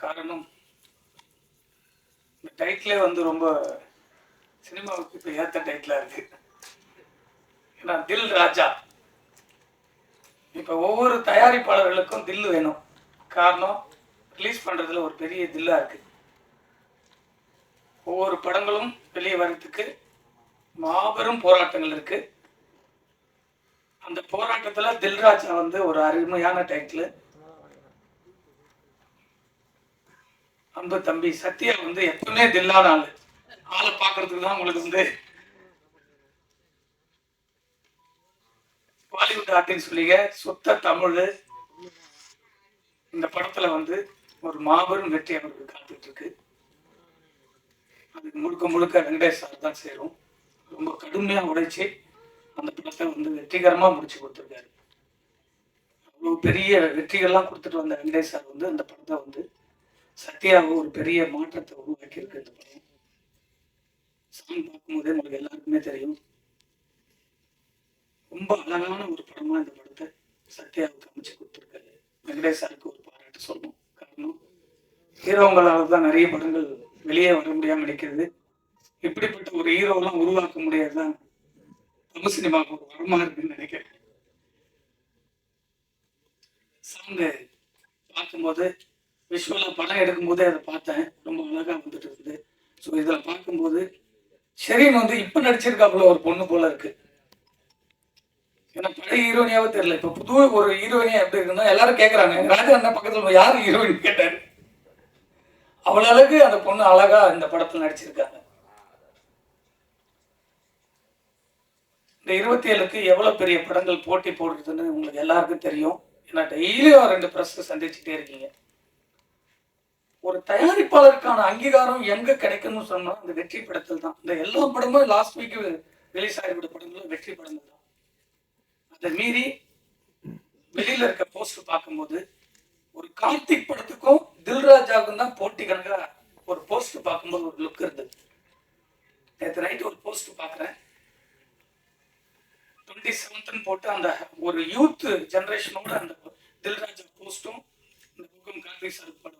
காரணம். இந்த டைட்டிலே வந்து ரொம்ப சினிமாவுக்கு இப்போ ஏற்ற டைட்டிலாக இருக்கு. ஏன்னா தில் ராஜா. இப்போ ஒவ்வொரு தயாரிப்பாளர்களுக்கும் தில் வேணும். காரணம் ரிலீஸ் பண்ணுறதுல ஒரு பெரிய தில்லாக இருக்கு. ஒவ்வொரு படங்களும் வெளியே வர்றதுக்கு மாபெரும் போராட்டங்கள் இருக்கு. அந்த போராட்டத்துல தில்ராஜா வந்து ஒரு அருமையான டைட்டில் அன்பு தம்பி சத்யா வந்து எப்பவுமே தில்லான ஆளு. ஆளை பாக்குறதுக்கு தான் உங்களுக்கு வந்து பாலிவுட் ஆர்டின்னு சொல்லிங்க சுத்த தமிழ். இந்த படத்துல வந்து ஒரு மாபெரும் வெற்றி அவருக்கு காத்துட்டு இருக்கு அதுக்கு முழுக்க முழுக்க வெங்கடேஷ் சார் தான் சேரும். ரொம்ப கடுமையா உடைச்சு அந்த படத்தை வந்து வெற்றிகரமா முடிச்சு கொடுத்துருக்காரு. அவ்வளவு பெரிய வெற்றிகள்லாம் கொடுத்துட்டு வந்த வெங்கடேஷ் சார் வந்து அந்த படத்தை வந்து சத்யாவை ஒரு பெரிய மாற்றத்தை உருவாக்கி இருக்கு இந்த படம். சாங் பார்க்கும்போதே உங்களுக்கு எல்லாருக்குமே தெரியும். ரொம்ப அழகான ஒரு படமா இந்த படத்தை சத்யாவுக்கு அமைச்சு கொடுத்துருக்காரு. வெங்கடேஷ் சாருக்கு ஒரு பாராட்டு சொல்லணும். காரணம் ஹீரோங்களால் தான் நிறைய படங்கள் வெளியே வர முடியாமல் நிற்கிறது. இப்படிப்பட்ட ஒரு ஹீரோலாம் உருவாக்க முடியாதுதான் தமிழ் சினிமாவுக்கு ஒரு வரமா இருக்குன்னு நினைக்கிறேன். சாங்க பார்க்கும்போது விஷுவலாக படம் எடுக்கும்போதே அதை பார்த்தேன். ரொம்ப அழகாக வந்துட்டு இருக்குது. ஸோ இதில் பார்க்கும்போது ஷெரீன் வந்து இப்போ நடிச்சிருக்காப்புல ஒரு பொண்ணு போல இருக்கு. ஏன்னா பழைய ஹீரோனியாவே தெரியல. இப்போ புது ஒரு ஹீரோயினியா எப்படி இருக்குன்னா எல்லாரும் கேட்குறாங்க ராஜா அண்ணன் பக்கத்தில் யார் ஹீரோயின்? கேட்டார். அவ்வளோ அழகு அந்த பொண்ணு அழகா இந்த படத்தில் நடிச்சிருக்காங்க. இந்த இருபத்தி ஏழுக்கு எவ்வளோ பெரிய படங்கள் போட்டி போடுறதுன்னு உங்களுக்கு எல்லாருக்கும் தெரியும். ஏன்னா டெய்லியும் ரெண்டு ப்ரெஸ் சந்திச்சுட்டே இருக்கீங்க. ஒரு தயாரிப்பாளருக்கான அங்கீகாரம் எங்க கிடைக்கும்னு சொன்னா அந்த வெற்றி படத்தில் தான். இந்த எல்லா படமும் லாஸ்ட் வீக் ரிலீஸ் ஆகிவிட்ட படங்களும் வெற்றி படங்கள் தான். அதை மீறி வெளியில இருக்க போஸ்டர் பார்க்கும்போது ஒரு கார்த்திக் படத்துக்கும் தில்ராஜாவுக்கும் தான் போட்டி கணக்கா ஒரு போஸ்டர் பார்க்கும்போது ஒரு லுக் இருந்தது நேற்று நைட் ஒரு போஸ்ட் பார்க்குறேன். டுவெண்ட்டி செவன்த்னு போட்டு அந்த ஒரு யூத் ஜெனரேஷனோட அந்த தில்ராஜா போஸ்ட்டும் இந்த புக்கும் கார்த்திக் சார் படம்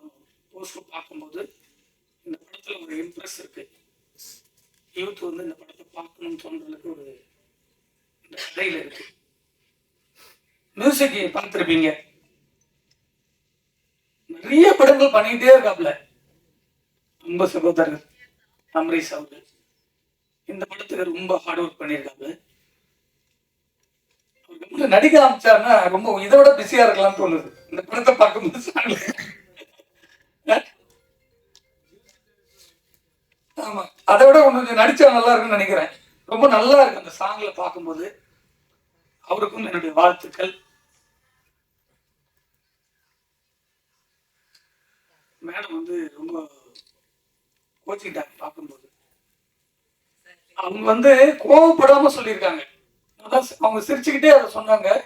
போஸ்ட்டும் பார்க்கும்போது இந்த படத்துல ஒரு இம்ப்ரெஸ் இருக்கு. யூத் வந்து இந்த படத்தை பார்க்கணும்னு தோன்றதுக்கு ஒரு இந்த கடையில் இருக்கு. மியூசிக் பார்த்துருப்பீங்க. நிறைய படங்கள் பண்ணிக்கிட்டே இருக்காப்ல. ரொம்ப சகோதரர் அம்ரீஷ் அவர்கள். இந்த படத்துக்கு ரொம்ப ஹார்ட் ஒர்க் பண்ணியிருக்காப்ல நடிக்க ஆரம்பிச்சாருன்னா ரொம்ப இதோட பிஸியா இருக்கலாம்னு தோணுது. இந்த படத்தை பார்க்கும்போது ஆமா அதை விட கொஞ்சம் நடிச்சா நல்லா இருக்கும்னு நினைக்கிறேன். ரொம்ப நல்லா இருக்கு அந்த சாங்ல பார்க்கும்போது. அவருக்கும் என்னுடைய வாழ்த்துக்கள். மேடம் வந்து ரொம்ப கோச்சிக்கிட்டாங்க பார்க்கும்போது. அவங்க வந்து கோவப்படாம சொல்லியிருக்காங்க. அதான் சி- அவங்க சிரிச்சுக்கிட்டே அதை சொன்னாங்க.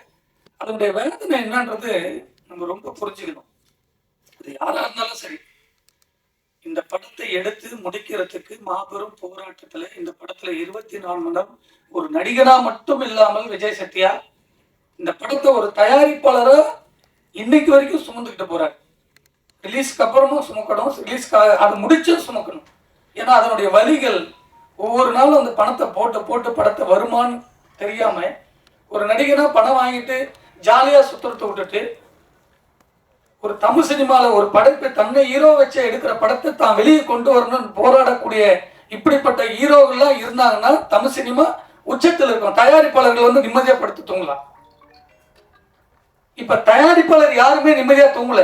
அதனுடைய வேதனை என்னன்றது நம்ம ரொம்ப புரிஞ்சுக்கணும். அது யாரா இருந்தாலும் சரி இந்த படத்தை எடுத்து முடிக்கிறதுக்கு மாபெரும் போராட்டத்துல இந்த படத்துல இருபத்தி நாலு மணி நேரம் ஒரு நடிகனா மட்டும் இல்லாமல் விஜய் சத்யா இந்த படத்தை ஒரு தயாரிப்பாளரா இன்னைக்கு வரைக்கும் சுமந்துக்கிட்டு போறாரு. ரிலீஸ்க்கு அப்புறமும் சுமக்கணும் ரிலீஸ் அது முடிச்சும் சுமக்கணும். ஏன்னா அதனுடைய வரிகள் ஒவ்வொரு நாளும் அந்த பணத்தை போட்டு போட்டு படத்தை வருமான்னு தெரியாம ஒரு நடிகனா பணம் வாங்கிட்டு ஜாலியா சுத்துறதை விட்டுட்டு ஒரு தமிழ் சினிமாவில் ஒரு படைப்பை தன்னை ஹீரோ வச்சு எடுக்கிற படத்தை தான் வெளியே கொண்டு வரணும்னு போராடக்கூடிய இப்படிப்பட்ட ஹீரோகள்லாம் இருந்தாங்கன்னா தமிழ் சினிமா உச்சத்தில் இருக்கும். தயாரிப்பாளர்கள் வந்து நிம்மதியாக படுத்து தூங்கலாம். இப்போ தயாரிப்பாளர் யாருமே நிம்மதியாக தூங்கல.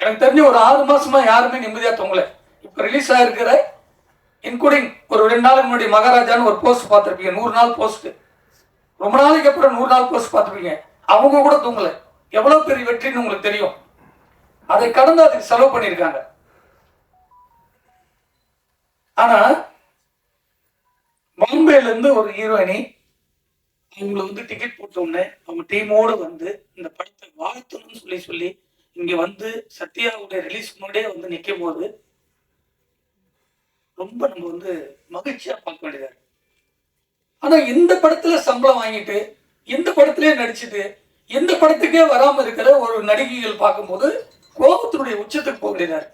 எனக்கு தெரிஞ்ச ஒரு ஆறு மாசமா யாருமே நிம்மதியாக தூங்கல. இப்போ ரிலீஸ் ஆகிருக்கிற இன்க்ளூடிங் ஒரு ரெண்டு நாளுக்கு முன்னாடி மகாராஜான்னு ஒரு போஸ்ட் பார்த்துருப்பீங்க. நூறு நாள் போஸ்ட் ரொம்ப நாளைக்கு அப்புறம் நூறு நாள் போஸ்ட் பார்த்துருப்பீங்க. அவங்க கூட தூங்கலை. எவ்வளோ பெரிய வெற்றின்னு உங்களுக்கு தெரியும். அதை கடந்து அதுக்கு செலவு பண்ணியிருக்காங்க. ஆனா பாம்பேல இருந்து ஒரு ஹீரோயினி அவங்களை வந்து டிக்கெட் போட்ட உடனே அவங்க டீமோடு வந்து இந்த படத்தை வாழ்த்தணும்னு சொல்லி சொல்லி இங்க வந்து சத்யாவுடைய ரிலீஸ் முன்னாடியே வந்து நிற்கும் போது ரொம்ப நம்ம வந்து மகிழ்ச்சியா பார்க்க வேண்டியதா இருக்கு. ஆனா இந்த படத்துல சம்பளம் வாங்கிட்டு இந்த படத்திலே நடிச்சுட்டு இந்த படத்துக்கே வராம இருக்கிற ஒரு நடிகைகள் பார்க்கும்போது கோபத்தினுடைய உச்சத்துக்கு போகிறார்.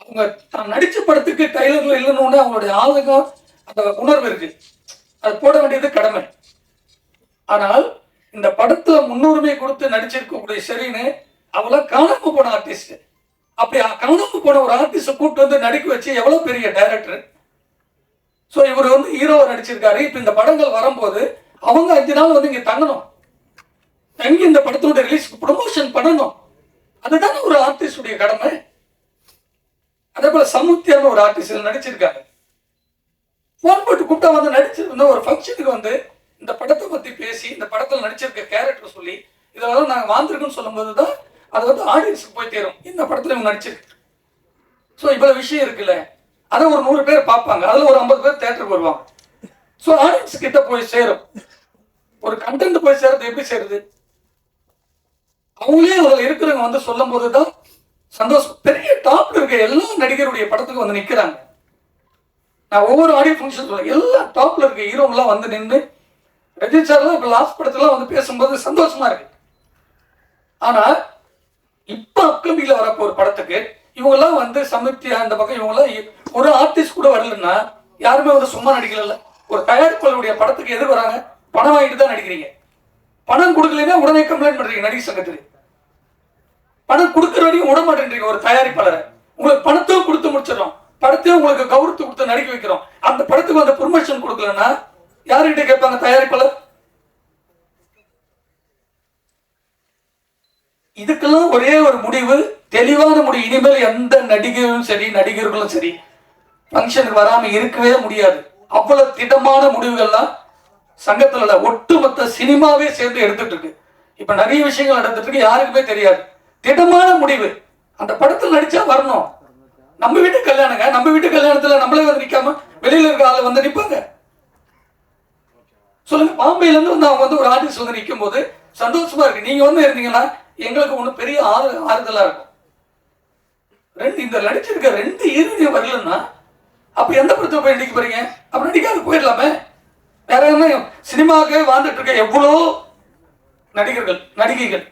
அவங்க தான் நடிச்ச படத்துக்கு டைலர்ல இல்லைன்னு அவங்களுடைய ஆதங்கம் அந்த உணர்வு இருக்கு. அது போட வேண்டியது கடமை. ஆனால் இந்த படத்துல முன்னுரிமை கொடுத்து நடிச்சிருக்கக்கூடிய ஷெரீனு அவள காணாம போன ஆர்டிஸ்ட் அப்படி காணாம போன ஒரு ஆர்டிஸ்ட கூப்பிட்டு வந்து நடிக்க வச்சு எவ்வளவு பெரிய டைரக்டர் ஸோ இவர் வந்து ஹீரோவை நடிச்சிருக்காரு. இப்போ இந்த படங்கள் வரும்போது அவங்க அஞ்சு நாள் வந்து இங்க தங்கணும். தங்கி இந்த படத்தோட ரிலீஸ் ப்ரொமோஷன் பண்ணணும். அதுதானே ஒரு ஆர்டிஸ்டுடைய கடமை? அதே போல சமுத்தியான ஒரு ஆர்டிஸ்ட் நடிச்சிருக்காங்க ஃபோன் போட்டு கூப்பிட்டா வந்து நடிச்சிருந்த ஒரு ஃபங்க்ஷனுக்கு வந்து இந்த படத்தை பத்தி பேசி இந்த படத்தில் நடிச்சிருக்க கேரக்டர் சொல்லி இதெல்லாம் நாங்கள் வாழ்ந்துருக்கோம்னு சொல்லும்போது தான் அது வந்து ஆடியன்ஸுக்கு போய் தேரும் இந்த படத்தில் இவங்க நடிச்சிருக்கு. ஸோ இவ்வளோ விஷயம் இருக்குல்ல? அதை ஒரு நூறு பேர் பார்ப்பாங்க. அதில் ஒரு ஐம்பது பேர் தேட்டருக்கு வருவாங்க. ஸோ ஆடியன்ஸ் கிட்ட போய் சேரும். ஒரு கண்டென்ட் போய் சேர்றது எப்படி சேருது? அவங்களே அதில் இருக்கிறவங்க வந்து சொல்லும் போது தான் சந்தோஷம். பெரிய டாப்ல இருக்க எல்லா நடிகருடைய படத்துக்கு வந்து நிற்கிறாங்க நான் ஒவ்வொரு ஆடியோ ஃபங்க்ஷன் எல்லா டாப்ல இருக்க ஹீரோங்கெல்லாம் வந்து நின்று ரஜினி சார்லாம் இப்போ லாஸ்ட் படத்துலாம் வந்து பேசும்போது சந்தோஷமா இருக்கு. ஆனா இப்ப அப்கமிங்ல வரப்போ ஒரு படத்துக்கு இவங்கெல்லாம் வந்து சமித்தியா அந்த பக்கம் இவங்கெல்லாம் இ- ஒரு ஆர்டிஸ்ட் கூட வரலன்னா யாருமே வந்து சும்மா நடிக்கல ஒரு தயாரிப்பாளருடைய படத்துக்கு எது வராங்க. பணம் வாங்கிட்டு தான் நடிக்கிறீங்க. பணம் கொடுக்கலைன்னா உடனே கம்ப்ளைண்ட் பண்றீங்க நடிகர் சங்கத்தில். பணம் கொடுக்குற வரைக்கும் விட மாட்டேன்றீங்க ஒரு தயாரிப்பாளரை. உங்களுக்கு பணத்தையும் கொடுத்து முடிச்சிடறோம். படத்தையும் உங்களுக்கு கௌரவத்து கொடுத்து நடிக்க வைக்கிறோம். அந்த படத்துக்கு அந்த ப்ரொமோஷன் கொடுக்கலன்னா யாருக்கிட்ட கேட்பாங்க தயாரிப்பாளர்? இதுக்கெல்லாம் ஒரே ஒரு முடிவு தெளிவான முடிவு. இனிமேல் எந்த நடிகரும் சரி நடிகர்களும் சரி ஃபங்க்ஷனுக்கு வராம இருக்கவே முடியாது. அவ்வளவு திடமான முடிவுகள்லாம் சங்கத்தில் உள்ள ஒட்டுமொத்த சினிமாவே சேர்ந்து எடுத்துட்டு இருக்கு இப்போ நிறைய விஷயங்கள் நடந்துட்டு இருக்கு யாருக்குமே தெரியாது. திடமான முடிவு. அந்த படத்தில் நடிச்சா வரணும். நம்ம வீட்டு கல்யாணங்க நம்ம வீட்டு கல்யாணத்துல நம்மளே வந்து நிற்காம வெளியில இருக்க ஆளு வந்து நிற்பாங்க சொல்லுங்க பாம்பேல இருந்து வந்து அவங்க வந்து ஒரு ஆர்டிஸ்ட் வந்து நிற்கும் போது சந்தோஷமா இருக்கு. நீங்க வந்து இருந்தீங்கன்னா எங்களுக்கு ஒன்று பெரிய ஆறு ஆறுதலா இருக்கும். ரெண்டு இந்த நடிச்சிருக்க ரெண்டு இறுதியும் வரலன்னா அப்ப எந்த படத்தை போய் நடிக்க போறீங்க? அப்ப நடிக்காது போயிடலாமே. வேற என்ன சினிமாவுக்கு வாழ்ந்துட்டு இருக்க எவ்வளோ நடிகர்கள் நடிகைகள்.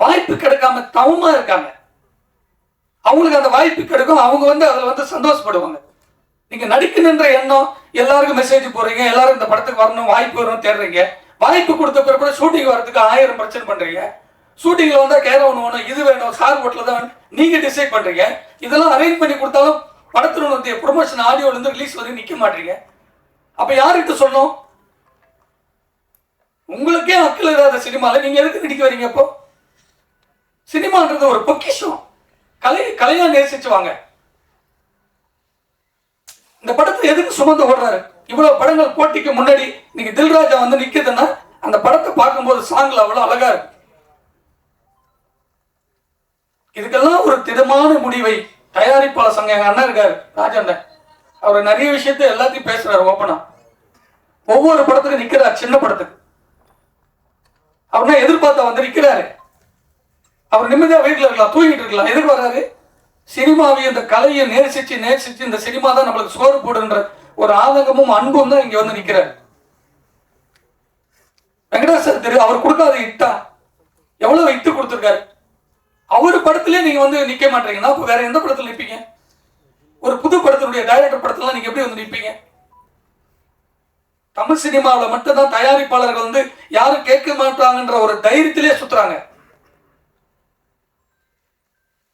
வாய்ப்பு கிடைக்காம தவமா இருக்காங்க. அவங்களுக்கு அந்த வாய்ப்பு கிடைக்கும் அவங்க வந்து அதில் வந்து சந்தோஷப்படுவாங்க. நீங்க நடிக்கணுன்ற எண்ணம் எல்லாருக்கும் மெசேஜ் போறீங்க எல்லாரும் இந்த படத்துக்கு வரணும் வாய்ப்பு வரணும் தேடுறீங்க. வாய்ப்பு கொடுத்த பிறகு ஷூட்டிங் வரதுக்கு ஆயிரம் பிரச்சனை பண்றீங்க. ஷூட்டிங்ல வந்தா கேரம் ஒன்று வேணும் இது வேணும் சார் ஹோட்டல தான் வேணும். நீங்க டிசைட் பண்றீங்க. இதெல்லாம் அரேஞ்ச் பண்ணி கொடுத்தாலும் படத்துல வந்து ப்ரொமோஷன் ஆடியோல இருந்து ரிலீஸ் வரைக்கும் நிக்க மாட்டீங்க. அப்ப யார்கிட்ட சொன்னோம் உங்களுக்கே அக்கில் இல்லாத சினிமாவில் நீங்க எதுக்கு நடிக்க வரீங்க அப்போ? சினிமான்றது ஒரு பொக்கிஷம். கலை கலையா நேசிச்சு வாங்க. இந்த படத்தை எதுக்கு சுமந்து ஓடுறாரு? இவ்வளவு படங்கள் போட்டிக்கு முன்னாடி இன்னைக்கு தில்ராஜா வந்து நிக்குதுன்னா அந்த படத்தை பார்க்கும்போது சாங்ல அவ்வளவு அழகா இருக்கு. இதுக்கெல்லாம் ஒரு திடமான முடிவை தயாரிப்பாளர் சங்க எங்க அண்ணன் இருக்காரு ராஜண்ணன் அவர் நிறைய விஷயத்த எல்லாத்தையும் பேசுறாரு ஓப்பனா ஒவ்வொரு படத்துக்கு நிக்கிறார் சின்ன படத்துக்கு. அவர்னா எதிர்பார்த்தா வந்து நிக்கிறாரு. அவர் நிம்மதியா வீட்டுல இருக்கலாம் தூங்கிட்டு இருக்கலாம். எதுக்கு வர்றாரு? சினிமாவை இந்த கலையை நேசிச்சு நேசிச்சு இந்த சினிமா தான் நம்மளுக்கு சோறு போடுன்ற ஒரு ஆதங்கமும் அன்பும் தான் இங்க வந்து நிக்கிறாரு. வெங்கடேசர் திரு அவர் கொடுக்காத இட்டா. எவ்வளவு இட்டு கொடுத்துருக்காரு. அவர் படத்திலே நீங்க வந்து நிக்க மாட்டீங்கன்னா வேற எந்த படத்துல நிப்பீங்க? ஒரு புது படத்தினுடைய டைரக்டர் படத்தெல்லாம் நீங்க எப்படி வந்து நிற்பீங்க? தமிழ் சினிமாவில் மட்டும்தான் தயாரிப்பாளர்கள் வந்து யாரும் கேட்க மாட்டாங்கன்ற ஒரு தைரியத்திலே சுத்துறாங்க.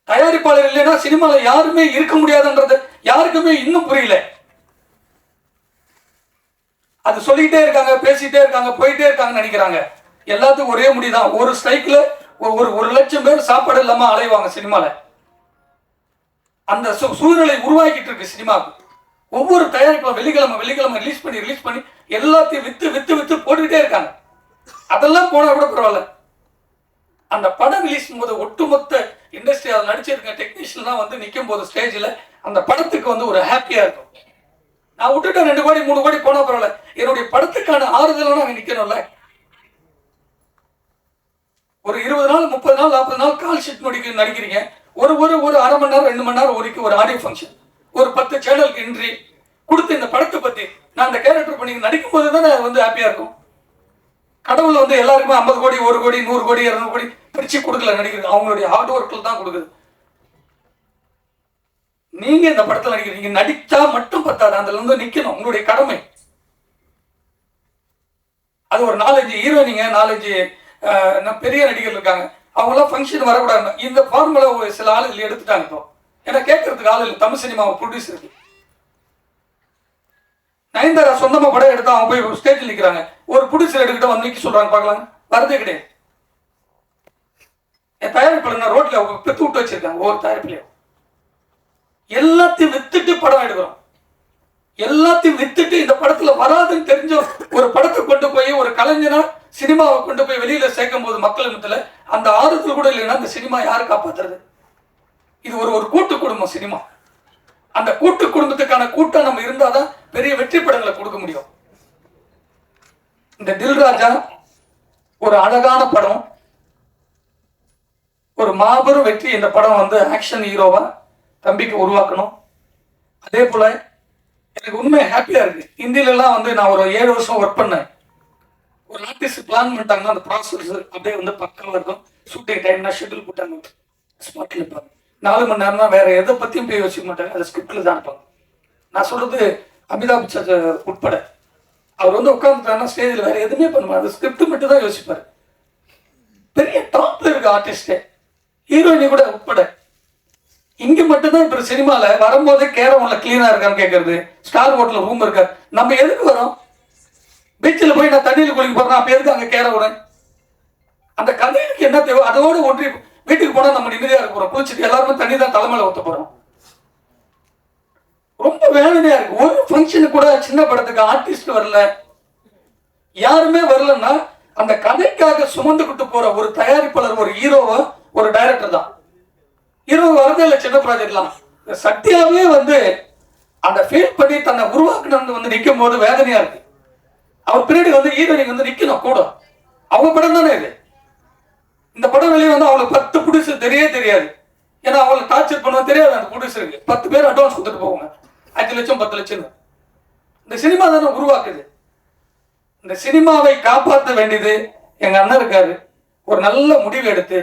தயாரிப்பாளர் இல்லைன்னா சினிமாவில் யாருமே இருக்க முடியாதுன்றது யாருக்குமே இன்னும் புரியல. அது சொல்லிக்கிட்டே இருக்காங்க பேசிட்டே இருக்காங்க போயிட்டே இருக்காங்கன்னு நினைக்கிறாங்க. எல்லாத்துக்கும் ஒரே முடிதான். ஒரு ஸ்ட்ரைக்கில் ஒரு ஒரு லட்சம் பேர் சாப்பாடு இல்லாமல் அலைவாங்க சினிமாவில் அந்த சூ- சூழ்நிலை உருவாக்கிட்டு இருக்கு சினிமாவுக்கு. ஒவ்வொரு தயாரிப்பாளர் வெள்ளிக்கிழமை வெள்ளிக்கிழமை ரிலீஸ் பண்ணி ரிலீஸ் பண்ணி எல்லாத்தையும் வித்து வித்து வித்து போட்டுக்கிட்டே இருக்காங்க. அதெல்லாம் போனா கூட பரவாயில்ல. அந்த படம் ரிலீஸ் போது ஒட்டுமொத்த இண்டஸ்ட்ரி அதில் நடிச்சிருக்க டெக்னீஷியன்லாம் வந்து நிற்கும் போது ஸ்டேஜில் அந்த படத்துக்கு வந்து ஒரு ஹாப்பியாக இருக்கும். நான் விட்டுட்டேன் ரெண்டு கோடி மூணு கோடி போனால் பரவாயில்ல. என்னுடைய படத்துக்கான ஆறுதலாக அங்கே நிற்கணும்ல ஒரு இருபது நாள் முப்பது நாள் நாற்பது நாள் கால் ஷீட் நடிக்க நடிக்கிறீங்க. ஒரு ஒரு ஒரு அரை மணி நேரம் ரெண்டு மணி நேரம் ஒரு ஒரு ஆடியோ ஃபங்க்ஷன் ஒரு பத்து சேனலுக்கு இன்றி கொடுத்த இந்த படத்தை பத்தி நான் அந்த கேரக்டர் பண்ணி நடிக்கும் போது தான் வந்து ஹாப்பியா இருக்கும். கடவுள் வந்து எல்லாருக்குமே ஐம்பது கோடி ஒரு கோடி நூறு கோடி இரநூறு கோடி பிரிச்சு கொடுக்கல நடிக்கிறது அவங்களுடைய ஹார்ட் ஒர்க்கில் தான் கொடுக்குது. நீங்க இந்த படத்துல நடிக்கிறீங்க. நடித்தா மட்டும் பத்தாது. அதுல இருந்து நிக்கணும். உங்களுடைய கடமை. அது ஒரு நாலஞ்சு ஹீரோயினிங்க நாலஞ்சு அஹ், பெரிய நடிகர் இருக்காங்க. அவங்களாம் ஃபங்க்ஷன் வரக்கூடாது இந்த ஃபார்முலா ஒரு சில ஆளுகள் எடுத்துட்டாங்க இப்போ. ஏன்னா கேட்கறதுக்கு ஆள் இல்லை. தமிழ் சினிமா ப்ரொடியூசருக்கு நயன்தாரா சொந்தமாக படம் எடுத்தா அவங்க போய் ஸ்டேஜில் நிற்கிறாங்க ஒரு ப்ரொடியூசர் எடுக்கிட்ட வந்து நிற்க சொல்கிறாங்க பார்க்கலாம். வரதே கிடையாது. என் தயாரிப்பில் நான் ரோட்டில் பெற்று விட்டு வச்சிருக்காங்க ஒவ்வொரு தயாரிப்புலையும். எல்லாத்தையும் வித்துட்டு படம் எடுக்கிறோம். எல்லாத்தையும் வித்துட்டு இந்த படத்துல வராதுன்னு தெரிஞ்ச ஒரு படத்தை கொண்டு போய் ஒரு கலைஞனா சினிமாவை கொண்டு போய் வெளியில சேர்க்கும் போது மக்கள் மத்தியில அந்த ஆறுதல் கூட இல்லைன்னா அந்த சினிமா யாரு காப்பாத்துறது? இது ஒரு ஒரு கூட்டு குடும்பம் சினிமா. அந்த கூட்டு குடும்பத்துக்கான கூட்டம் நம்ம இருந்தாதான் பெரிய வெற்றி படங்களை கொடுக்க முடியும். இந்த தில்ராஜா ஒரு அழகான படம். ஒரு மாபெரும் வெற்றி. இந்த படம் வந்து ஆக்ஷன் ஹீரோவா தம்பிக்கு உருவாக்கணும். அதே போல எனக்கு உண்மை ஹாப்பியாக இருக்கு. ஹிந்திலலாம் வந்து நான் ஒரு ஏழு வருஷம் ஒர்க் பண்ணேன். ஒரு ஆர்டிஸ்ட் பிளான் பண்ணிட்டாங்கன்னா அந்த ப்ராசஸ் அப்படியே வந்து பக்கம் இருக்கும். ஷூட்டிங் டைம்னா ஷெட்யூல் போட்டாங்க. ஸ்பாட்டில் இருப்பாங்க. நாலு மணி நேரம்னா வேற எதை பத்தியும் போய் யோசிக்க மாட்டாங்க. அது ஸ்கிரிப்டில் தான் இருப்பாங்க. நான் சொல்றது அமிதாப் பச்சன் உட்பட. அவர் வந்து உட்காந்துட்டாருன்னா ஸ்டேஜில் வேற எதுவுமே பண்ண மாட்டார். ஸ்கிரிப்ட் மட்டும் தான் யோசிப்பார். பெரிய டாப்ல இருக்க ஆர்டிஸ்டே ஹீரோயினி கூட உட்பட. இங்க மட்டும்தான் இப்ப சினிமால வரும்போதே கேரம் உள்ள கிளீனா இருக்கான்னு கேட்கறது ஸ்டார் ஹோட்டல் ரூம் இருக்கா? நம்ம எதுக்கு வரோம்? பீச்சில் போய் நான் தண்ணியில் குளிக்க போறேன் அப்ப எதுக்கு அங்கே கேரம் விட அந்த கதைக்கு என்ன தேவை? அதோடு ஒன்றி வீட்டுக்கு போனா நம்ம நிம்மதியா இருக்க போறோம். குளிச்சுட்டு எல்லாருமே தண்ணி தான் தலைமையில ஊத்த போறோம். ரொம்ப வேதனையா இருக்கு. ஒரு ஃபங்க்ஷனுக்கு கூட சின்ன படத்துக்கு ஆர்டிஸ்ட் வரல. யாருமே வரலன்னா அந்த கதைக்காக சுமந்துக்கிட்டு போற ஒரு தயாரிப்பாளர் ஒரு ஹீரோவோ ஒரு டைரக்டர் தான். இருபது வரதே இல்லை சின்ன ப்ராஜெக்ட்லாம் சத்யாவே வந்து அந்த ஃபீல் பண்ணி தன்னை உருவாக்கணும்னு வந்து நிற்கும் போது வேதனையாக இருக்கு. அவர் பின்னாடி வந்து ஹீரோயினிக்கு வந்து நிற்கணும் கூட. அவங்க படம் தானே இது? இந்த படம் வெளியே வந்து அவங்களுக்கு பத்து ப்ரொடியூசர் தெரியவே தெரியாது. ஏன்னா அவளுக்கு டார்ச்சர் பண்ண தெரியாது அந்த ப்ரொடியூசருக்கு பத்து பேர் அட்வான்ஸ் கொடுத்துட்டு போவாங்க. அஞ்சு லட்சம் பத்து லட்சம் இந்த சினிமா தானே உருவாக்குது. இந்த சினிமாவை காப்பாற்ற வேண்டியது எங்க அண்ணன் இருக்காரு. ஒரு நல்ல முடிவு எடுத்து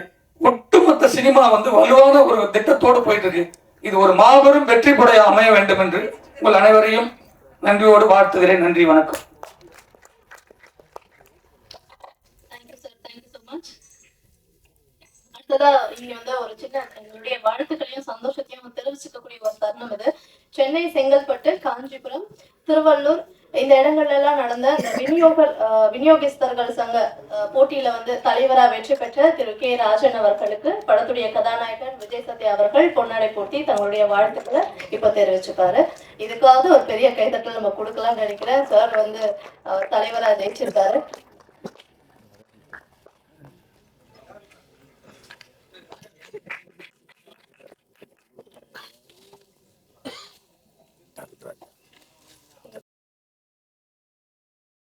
ஒட்டுமொத்த சினிமா வந்து வலுவான ஒரு திட்டத்தோடு போயிட்டு இருக்கு இது ஒரு மாபெரும் வெற்றி படைய அமைய வேண்டும் என்று உங்கள் அனைவரையும் நன்றியோடு வாழ்த்துகிறேன். நன்றி வணக்கம். அடுத்ததா இங்க வந்து ஒரு சின்ன எங்களுடைய வாழ்த்துக்களையும் சந்தோஷத்தையும் தெரிவிச்சுக்கக்கூடிய ஒரு தருணம் இது. சென்னை செங்கல்பட்டு காஞ்சிபுரம் திருவள்ளூர் இந்த இடங்கள்ல எல்லாம் நடந்த விநியோக அஹ், விநியோகஸ்தர்கள் சங்க போட்டியில வந்து தலைவரா வெற்றி பெற்ற திரு கே. ராஜன் அவர்களுக்கு படத்துடைய கதாநாயகன் விஜய் சத்யா அவர்கள் பொன்னாடை போட்டி தங்களுடைய வாழ்த்துக்களை இப்ப தெரிவிச்சுப்பாரு. இதுக்காவது ஒரு பெரிய கைதட்டல் நம்ம கொடுக்கலாம்னு நினைக்கிறேன். சார் வந்து அவர் தலைவரா ஜெயிச்சிருக்காரு.